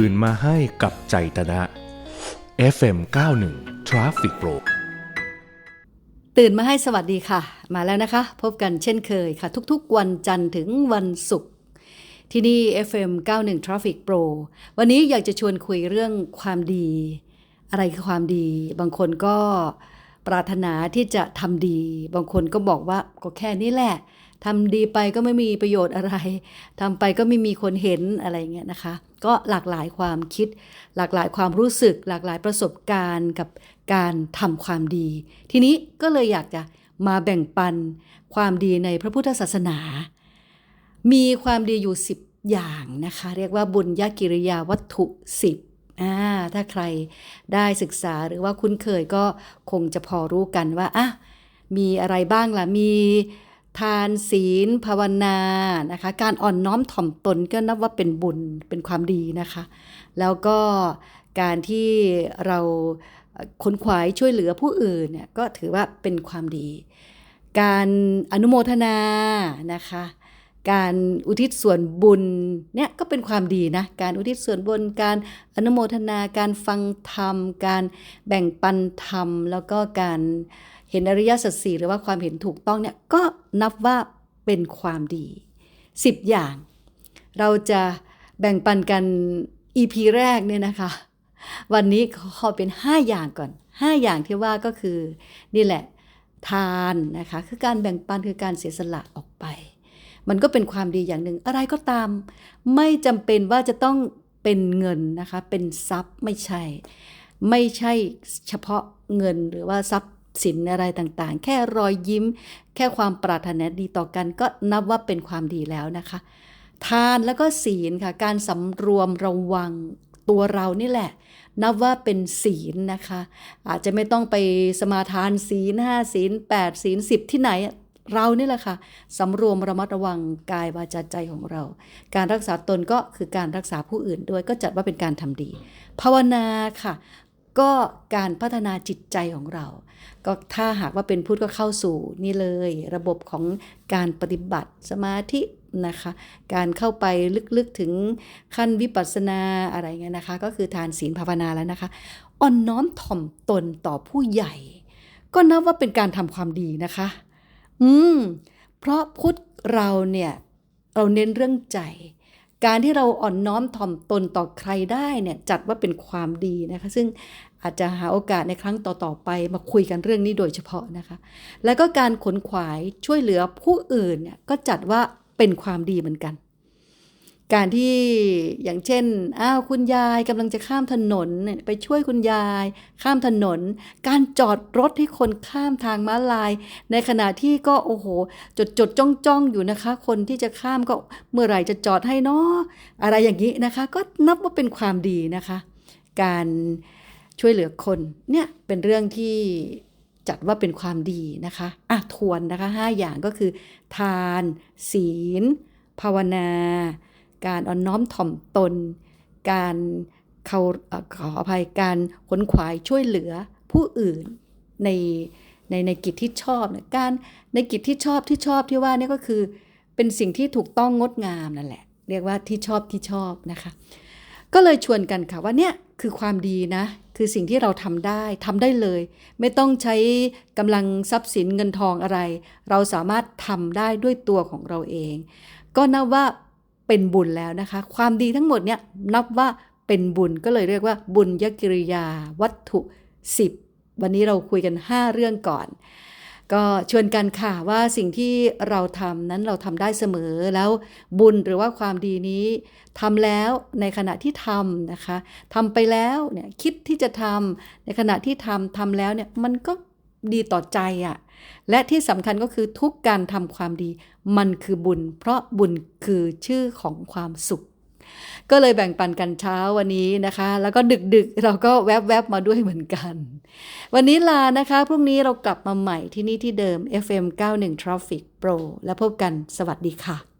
ตื่นมาให้กับใจตนะ FM 91 Traffic Pro ตื่นมาให้สวัสดีค่ะ มาแล้วนะคะ พบกันเช่นเคยค่ะ ทุกๆ วันจันทร์ถึงวันศุกร์ที่นี่ FM 91 Traffic Pro วันนี้อยากจะชวนคุยเรื่องความดี อะไรคือความดี บางคนก็ปรารถนาที่จะทำดี บางคนก็บอกว่าก็แค่นี้แหละ ทำดีไปก็ไม่มีประโยชน์อะไรทำไปก็ไม่มีคนเห็นอะไรเงี้ยนะคะ ก็หลากหลายความคิด หลากหลายความรู้สึก หลากหลายประสบการณ์กับการทำความดี ทีนี้ก็เลยอยากจะมาแบ่งปันความดีในพระพุทธศาสนา มีความดีอยู่ 10 อย่างนะคะ เรียกว่าบุญญากิริยาวัตถุ 10อ่าถ้าใครได้ศึกษาหรือว่าคุ้นเคยก็คงจะพอรู้กันว่าอะมีอะไรบ้างล่ะ มี ทานศีล ภาวนานะคะ การอ่อนน้อมถ่อมตนก็นับว่าเป็นบุญเป็นความดีนะคะ แล้วก็การที่เราค้นขวายช่วยเหลือผู้อื่นเนี่ยก็ถือว่าเป็นความดี การอนุโมทนานะคะ การอุทิศส่วนบุญเนี่ยก็เป็นความดีนะ การอุทิศส่วนบุญ การอนุโมทนา การฟังธรรม การแบ่งปันธรรม แล้วก็การเห็นอริยสัจสี่หรือว่าความเห็นถูกต้องเนี่ยก็นับว่าเป็นความดี 10 อย่าง เราจะแบ่งปันกัน EP แรกเนี่ยนะคะ วันนี้ขอเป็น 5 อย่างก่อน 5 อย่างที่ว่าก็คือนี่แหละทานนะคะ คือการแบ่งปันคือการเสียสละออกไป มันก็เป็นความดีอย่างหนึ่ง อะไรก็ตาม ไม่จำเป็นว่าจะต้องเป็นเงินนะคะ เป็นทรัพย์ไม่ใช่ ไม่ใช่เฉพาะเงินหรือว่าทรัพย์สินอะไรต่างๆ แค่รอยยิ้ม แค่ความปรารถนาดีต่อกันก็นับว่าเป็นความดีแล้วนะคะ ทานแล้วก็ศีลค่ะ การสำรวมระวังตัวเรานี่แหละ นับว่าเป็นศีลนะคะ อาจจะไม่ต้องไปสมาทานศีลห้าศีลแปดศีลสิบที่ไหน เรานี่แหละค่ะสำรวมระมัดระวังกายวาจาใจของเรา การรักษาตนก็คือการรักษาผู้อื่นด้วยก็จัดว่าเป็นการทำดี ภาวนาค่ะ ก็การพัฒนาจิตใจของเรา ก็ถ้าหากว่าเป็นพุทธก็เข้าสู่นี่เลย ระบบของการปฏิบัติสมาธินะคะการเข้าไปลึกๆถึงขั้นวิปัสสนาอะไรเงี้ยนะคะ ก็คือทานศีลภาวนาแล้วนะคะ อ่อนน้อมถ่อมตนต่อผู้ใหญ่ ก็นับว่าเป็นการทำความดีนะคะ อืม เพราะพุทธเราเนี่ย เราเน้นเรื่องใจ การที่เราอ่อนน้อมถ่อมตนต่อใครได้เนี่ยจัดว่าเป็นความดีนะคะ ซึ่งอาจจะหาโอกาสในครั้งต่อ ๆ ไปมาคุยกันเรื่องนี้โดยเฉพาะนะคะ แล้วก็การขนขวายช่วยเหลือผู้อื่นเนี่ยก็จัดว่าเป็นความดีเหมือนกัน การที่อย่างเช่น อ้าวคุณยายกำลังจะข้ามถนนไปช่วยคุณยาย ข้ามถนน การจอดรถให้คนข้ามทางม้าลาย ในขณะที่ก็โอ้โห จดจดจ้องจ้องอยู่นะคะ คนที่จะข้ามก็เมื่อไหร่จะจอดให้เนาะอะไรอย่างนี้นะคะ ก็นับว่าเป็นความดีนะคะ การช่วยเหลือคนเนี่ยเป็นเรื่องที่จัดว่าเป็นความดีนะคะอะทวนนะคะห้าอย่างก็คือ ทาน ศีล ภาวนา การอ่อนน้อมถ่อมตน การเขาขออภัยการขนขวายช่วยเหลือผู้อื่นในในในกิจที่ชอบเนี่ยการในกิจที่ชอบที่ชอบที่ว่านี่ก็คือเป็นสิ่งที่ถูกต้องงดงามนั่นแหละ เรียกว่าที่ชอบที่ชอบนะคะ ก็เลยชวนกันค่ะว่าเนี่ยคือความดีนะ คือสิ่งที่เราทำได้ทำได้เลย ไม่ต้องใช้กำลังทรัพย์สินเงินทองอะไร เราสามารถทำได้ด้วยตัวของเราเอง ก็นับว่า เป็นบุญแล้วนะคะ ความดีทั้งหมดเนี่ยนับว่าเป็นบุญก็เลยเรียกว่าบุญยกิริยาวัตถุ 10 วันนี้เราคุยกัน 5 เรื่องก่อน ก็ชวนกันค่ะว่าสิ่งที่เราทำนั้นเราทำได้เสมอแล้วบุญหรือว่าความดีนี้ทำแล้วในขณะที่ทำนะคะทำไปแล้วเนี่ยคิดที่จะทำในขณะที่ทำทำแล้วเนี่ยมันก็ ดีต่อใจอะ่ะและที่สำคัญก็คือทุกการทำความดี มันคือบุญ เพราะบุญคือชื่อของความสุข ก็เลยแบ่งปันกันเช้าวันนี้นะคะ แล้วก็ดึกๆ เราก็แวบๆมาด้วยเหมือนกัน วันนี้ลานะคะ พรุ่งนี้เรากลับมาใหม่ที่นี่ที่เดิม FM 91 Traffic Pro แล้วพบกันสวัสดีค่ะ